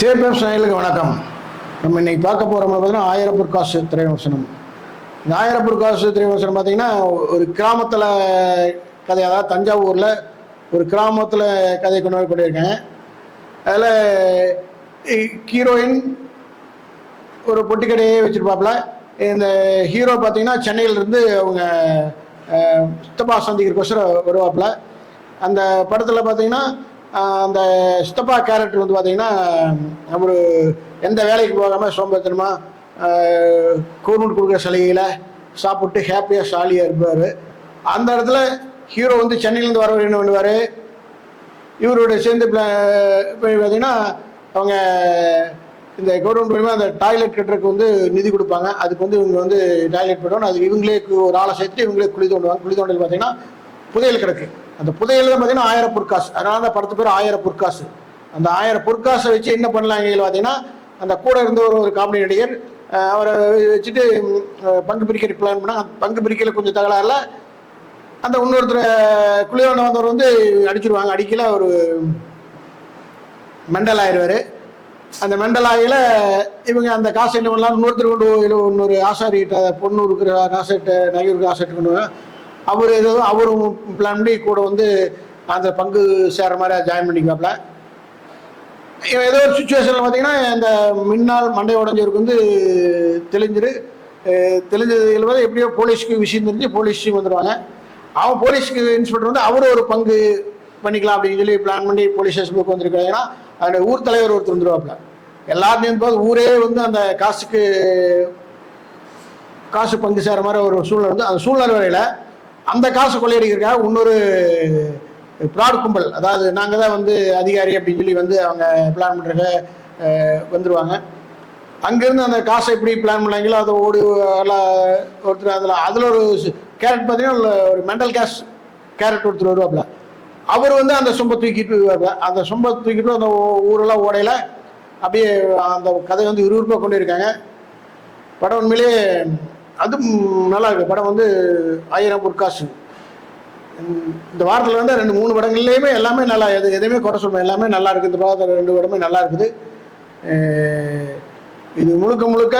தேப்பேர் சாயலுக்கு வணக்கம். நம்ம இன்னைக்கு பார்க்க போகிறோம்னு பார்த்தீங்கன்னா ஆயிரம் பொற்காசு திரைவசனம் இந்த ஆயிரம் பொற்காசு திரைவசனம் பார்த்தீங்கன்னா ஒரு கிராமத்தில் கதை அதாவது தஞ்சாவூரில் ஒரு கிராமத்தில் கதை கொண்டு வந்து கொண்டிருக்கேன் அதில் ஹீரோயின் ஒரு பொட்டிக்கடையே வச்சுருப்பாப்புல. இந்த ஹீரோ பார்த்தீங்கன்னா சென்னையிலேருந்து அவங்க சித்தப்பா சந்திக்கிறக்கோசரம் வருவாப்புல. அந்த படத்தில் பார்த்தீங்கன்னா அந்த சித்தப்பா கேரக்டர் வந்து பார்த்தீங்கன்னா அவர் எந்த வேலைக்கு போகாமல் சோம்பேத்தனமாக கவர்மெண்ட் கொடுக்குற சலுகையில் சாப்பிட்டு ஹாப்பியாக ஜாலியாக இருப்பார். அந்த இடத்துல ஹீரோ வந்து சென்னையிலேருந்து வரவர் என்ன பண்ணுவார்? இவரோட சேர்ந்து பார்த்தீங்கன்னா அவங்க இந்த கவர்மெண்ட் மூலிமா அந்த டாய்லெட் கட்டுறதுக்கு வந்து நிதி கொடுப்பாங்க. அதுக்கு வந்து இவங்க வந்து டாய்லெட் போட்டோம் அது இவங்களே ஒரு ஆளை சேர்த்து இவங்களே குழி தோண்டுவாங்க. குழி தோண்டல் பார்த்தீங்கன்னா புதையல் கிடக்கு. அந்த புதையல் தான் பார்த்தீங்கன்னா ஆயிரம் பொற்காசு. அதனால அந்த படத்து பேர் ஆயிரம் பொற்காசு. அந்த ஆயிரம் பொற்காசை வச்சு என்ன பண்ணலாங்க பார்த்தீங்கன்னா அந்த கூட இருந்த ஒரு ஒரு காமெடி நடிகர் அவரை வச்சுட்டு பங்கு பிரிக்கிற பிளான் பண்ணால் பங்கு பிரிக்கல கொஞ்சம் தகராறுல அந்த இன்னொருத்தர் குளியோட வந்தவர் வந்து அடிச்சிருவாங்க. அடிக்கல ஒரு மெண்டல் ஆயிடுவார் அந்த மெண்டல் ஆகையில் இவங்க அந்த காசை என்ன பண்ணலாம்? இன்னொருத்தர் கொண்டு இன்னொரு ஆசாரிகிட்ட பொண்ணு இருக்கிற காசைட்டு நகையூருக்கு காசைட்டு கொண்டு அவர் ஏதோ அவரும் பிளான் பண்ணி கூட வந்து அந்த பங்கு சேர மாதிரி ஜாயின் பண்ணிக்குவாப்ல. ஏதோ ஒரு சுச்சுவேஷனில் பார்த்தீங்கன்னா இந்த மின்னால் மண்டை உடஞ்சவருக்கு வந்து தெளிஞ்சிரு. அஹ் தெளிஞ்சதுல வந்து எப்படியோ போலீஸ்க்கு விஷயம் தெரிஞ்சு போலீஸ்க்கு வந்துடுவாங்க அவன் போலீஸ்க்கு இன்ஸ்பெக்டர் வந்து அவரும் ஒரு பங்கு பண்ணிக்கலாம் அப்படின்னு சொல்லி பிளான் பண்ணி போலீஸ் ஸ்டேஷனுக்கு வந்திருக்காங்க ஏன்னா அந்த ஊர் தலைவர் ஒருத்தர் வந்துருவாப்ல. எல்லாத்தையும் போது ஊரே வந்து அந்த காசுக்கு காசு பங்கு சேர மாதிரி ஒரு சூழ்நிலை வந்து அந்த சூழ்நிலை வரையில் அந்த காசு கொள்ளையடிக்கிறதுக்காக இன்னொரு ப்ராட் கும்பல் அதாவது நாங்கள் தான் வந்து அதிகாரி அப்படின்னு சொல்லி வந்து அவங்க பிளான் பண்ணுறத வந்துடுவாங்க அங்கேருந்து அந்த காசை எப்படி பிளான் பண்ணாங்களோ அதை ஓடி எல்லாம் ஒருத்தர் அதில் அதில் ஒரு கேரட் பார்த்தீங்கன்னா ஒரு மெண்டல் கேஷ் கேரட் ஒருத்தர் வருவாப்ல அவர் வந்து அந்த சொம்பை தூக்கிட்டு அந்த சொம்பை தூக்கிட்டு அந்த ஊரெல்லாம் ஓடையில் அப்படியே அந்த கதை வந்து விறுவிறுப்பாக கொண்டு இருக்காங்க. படம் உண்மையிலேயே அதுவும் நல்லா இருக்கு. படம் வந்து ஆயிரம் பொற்காசு. இந்த வாரத்தில் வந்து ரெண்டு மூணு படங்கள்லேயுமே எல்லாமே நல்லா எது எதுவுமே குறை சொல்லுவேன் எல்லாமே நல்லா இருக்குது இந்த படத்தில் ரெண்டு படமே நல்லா இருக்குது. இது முழுக்க முழுக்க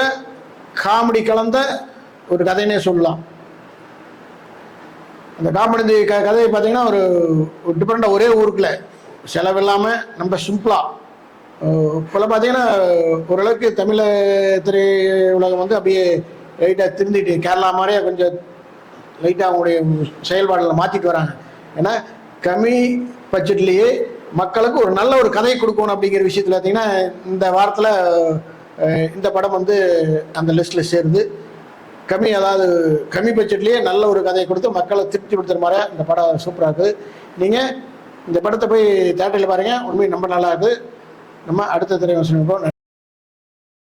காமெடி கலந்த ஒரு கதைனே சொல்லலாம். அந்த காமெடி க கதையை பார்த்தீங்கன்னா ஒரு ஒரு டிஃப்ரெண்டாக ஒரே ஊருக்குள்ள. செலவில்லாமல் நம்ம சிம்பிளாக இப்போல்லாம் பார்த்தீங்கன்னா ஓரளவுக்கு தமிழ திரை உலகம் வந்து அப்படியே லைட்டாக திருந்திட்டு கேரளா மாதிரியே கொஞ்சம் லைட்டாக அவங்களுடைய செயல்பாடுகளை மாற்றிட்டு வராங்க. ஏன்னா கம்மி பட்ஜெட்லேயே மக்களுக்கு ஒரு நல்ல ஒரு கதை கொடுக்கணும் அப்படிங்கிற விஷயத்தில் பார்த்தீங்கன்னா இந்த வாரத்தில் இந்த படம் வந்து அந்த லிஸ்ட்டில் சேருது. கம்மி அதாவது கம்மி பட்ஜெட்லேயே நல்ல ஒரு கதையை கொடுத்து மக்களை திருப்திப்படுத்துகிற மாதிரி இந்த படம் சூப்பராக இருக்குது. நீங்கள் இந்த படத்தை போய் தேட்டரில் பாருங்கள் உண்மையை ரொம்ப நல்லா இருக்குது நம்ம அடுத்த திரைவசனம்